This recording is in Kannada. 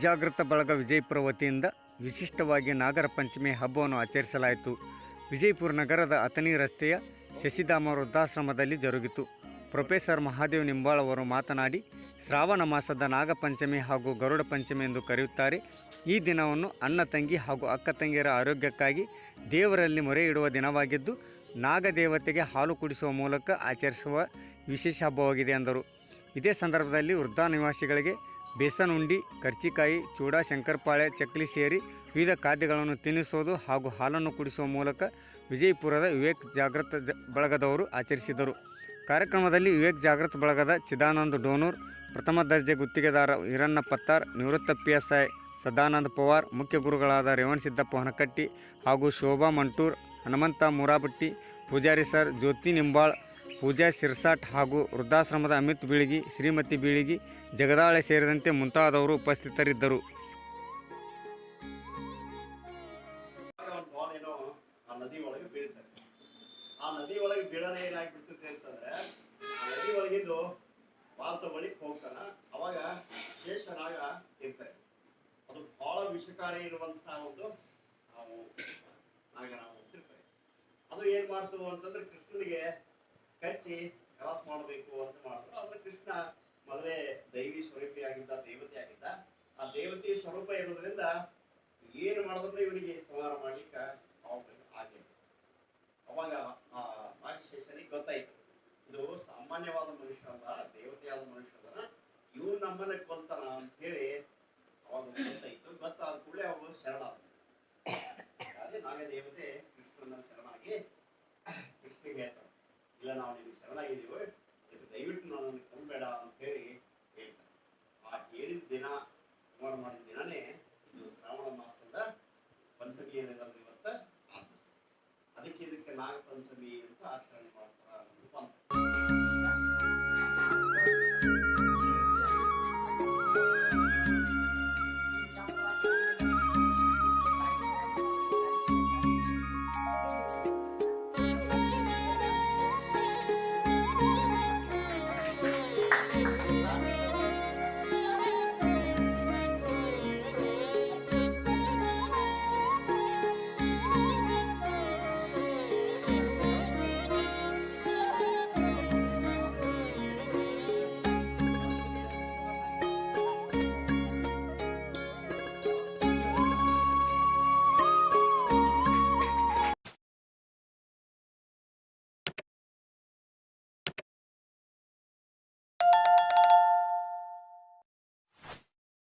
ಜಾಗೃತ ಬಳಗ ವಿಜಯಪುರ ವತಿಯಿಂದ ವಿಶಿಷ್ಟವಾಗಿ ನಾಗರ ಪಂಚಮಿ ಹಬ್ಬವನ್ನು ಆಚರಿಸಲಾಯಿತು. ವಿಜಯಪುರ ನಗರದ ಅಥಣಿ ರಸ್ತೆಯ ಶಶಿಧಾಮ ವೃದ್ಧಾಶ್ರಮದಲ್ಲಿ ಜರುಗಿತು. ಪ್ರೊಫೆಸರ್ ಮಹಾದೇವ್ ನಿಂಬಾಳ್ ಅವರು ಮಾತನಾಡಿ, ಶ್ರಾವಣ ಮಾಸದ ನಾಗಪಂಚಮಿ ಹಾಗೂ ಗರುಡ ಪಂಚಮಿ ಎಂದು ಕರೆಯುತ್ತಾರೆ. ಈ ದಿನವನ್ನು ಅಣ್ಣ ತಂಗಿ ಹಾಗೂ ಅಕ್ಕ ತಂಗಿಯರ ಆರೋಗ್ಯಕ್ಕಾಗಿ ದೇವರಲ್ಲಿ ಮೊರೆ ಇಡುವ ದಿನವಾಗಿದ್ದು ನಾಗದೇವತೆಗೆ ಹಾಲು ಕುಡಿಸುವ ಮೂಲಕ ಆಚರಿಸುವ ವಿಶೇಷ ಹಬ್ಬವಾಗಿದೆ ಎಂದರು. ಇದೇ ಸಂದರ್ಭದಲ್ಲಿ ವೃದ್ಧಾ ನಿವಾಸಿಗಳಿಗೆ ಬೇಸನ್ ಉಂಡಿ, ಕರ್ಚಿಕಾಯಿ, ಚೂಡಾ, ಶಂಕರಪಾಳೆ, ಚಕ್ಲಿ ಸೇರಿ ವಿವಿಧ ಖಾದ್ಯಗಳನ್ನು ತಿನ್ನಿಸೋದು ಹಾಗೂ ಹಾಲನ್ನು ಕುಡಿಸುವ ಮೂಲಕ ವಿಜಯಪುರದ ವಿವೇಕ್ ಜಾಗೃತ ಬಳಗದವರು ಆಚರಿಸಿದರು. ಕಾರ್ಯಕ್ರಮದಲ್ಲಿ ವಿವೇಕ್ ಜಾಗೃತ ಬಳಗದ ಚಿದಾನಂದ್ ಡೋನೂರ್, ಪ್ರಥಮ ದರ್ಜೆ ಗುತ್ತಿಗೆದಾರ ಹಿರಣ್ಣ ಪತ್ತಾರ್, ನಿವೃತ್ತ P S I Sadananda Pawar, ಮುಖ್ಯ ಗುರುಗಳಾದ ರೇವಣ್ ಸಿದ್ದಪ್ಪ ಹೊನಕಟ್ಟಿ ಹಾಗೂ ಶೋಭಾ ಮಂಟೂರ್, ಹನುಮಂತ ಮುರಾಬಟ್ಟಿ, ಪೂಜಾರಿ ಸರ್ ಜ್ಯೋತಿ ನಿಂಬಾಳ್ ಪೂಜಾ ಸಿರ್ಸಾಟ್ ಹಾಗೂ ವೃದ್ಧಾಶ್ರಮದ ಅಮಿತ್ ಬೀಳಿಗಿ, ಶ್ರೀಮತಿ ಬೀಳಿಗಿ, ಜಗದಾಳೆ ಸೇರಿದಂತೆ ಮುಂತಾದವರು ಉಪಸ್ಥಿತರಿದ್ದರು. ಅದು ವಿಷಕಾರಿ ಇರುವಂತಹ ಒಂದು ನಾವು ಅದು ಏನ್ ಮಾಡ್ತು ಅಂತಂದ್ರೆ ಕೃಷ್ಣನಿಗೆ ಕಚ್ಚಿ ಕ್ರಾಸ್ ಮಾಡಬೇಕು ಅಂತ ಮಾಡಿದ್ರು ಆದ್ರೆ ಕೃಷ್ಣ ಮೊದಲೇ ದೈವಿ ಸ್ವರೂಪಿ ಆಗಿದ್ದ, ದೇವತೆ ಆಗಿದ್ದ. ಆ ದೇವತೆ ಸ್ವರೂಪ ಇರೋದ್ರಿಂದ ಏನು ಮಾಡಿದ್ರೆ ಇವನಿಗೆ ಸಂಹಾರ ಮಾಡ್ಲಿಕ್ಕೆ ಆಗಿಲ್ಲ ಅವಾಗ ಆ ರಾಜಶೇಷನಿಗೆ ಗೊತ್ತಾಯ್ತು. ಇದು ಸಾಮಾನ್ಯವಾದ ಮನುಷ್ಯ ಅಲ್ಲ, ದೇವತೆಯಾದ ಮನುಷ್ಯ ಅಲ್ಲ. ಇವ್ ನಮ್ಮನ್ನ ಕೊಲ್ತಾನ ಅಂತ ಹೇಳಿ ಅವಾಗ ಗೊತ್ತಾಯ್ತು. ಗೊತ್ತಾದ ಕೂಡಲೇ ಅವರು ಶರಣಾದ ಅದೇ ನಾಗದೇವತೆ ಕೃಷ್ಣನ ಶರಣಾಗಿ ಕೃಷ್ಣಿಗೆ ಹೇಳ್ತಾರೆ ಇಲ್ಲ, ನಾವು ನಿಮ್ಗೆ ಶರಣಾಗಿದ್ದೀವಿ ಇದಕ್ಕೆ ದಯವಿಟ್ಟು ನನ್ನನ್ನು ಕೊಲ್ಬೇಡ ಅಂತ ಹೇಳಿ ಹೇಳ್ತಾರೆ. ಆ ಹೇಳಿದ ದಿನ ಸುಮಾರು ಮಾಡಿದ ದಿನನೇ ಇದು ಶ್ರಾವಣ ಮಾಸದ ಪಂಚಮಿ ಏನಿದೆ ಇವತ್ತ ಅದಕ್ಕೆ ಇದಕ್ಕೆ ನಾಗಪಂಚಮಿ ಅಂತ ಆಚರಣೆ ಮಾಡ್ತಾರೆ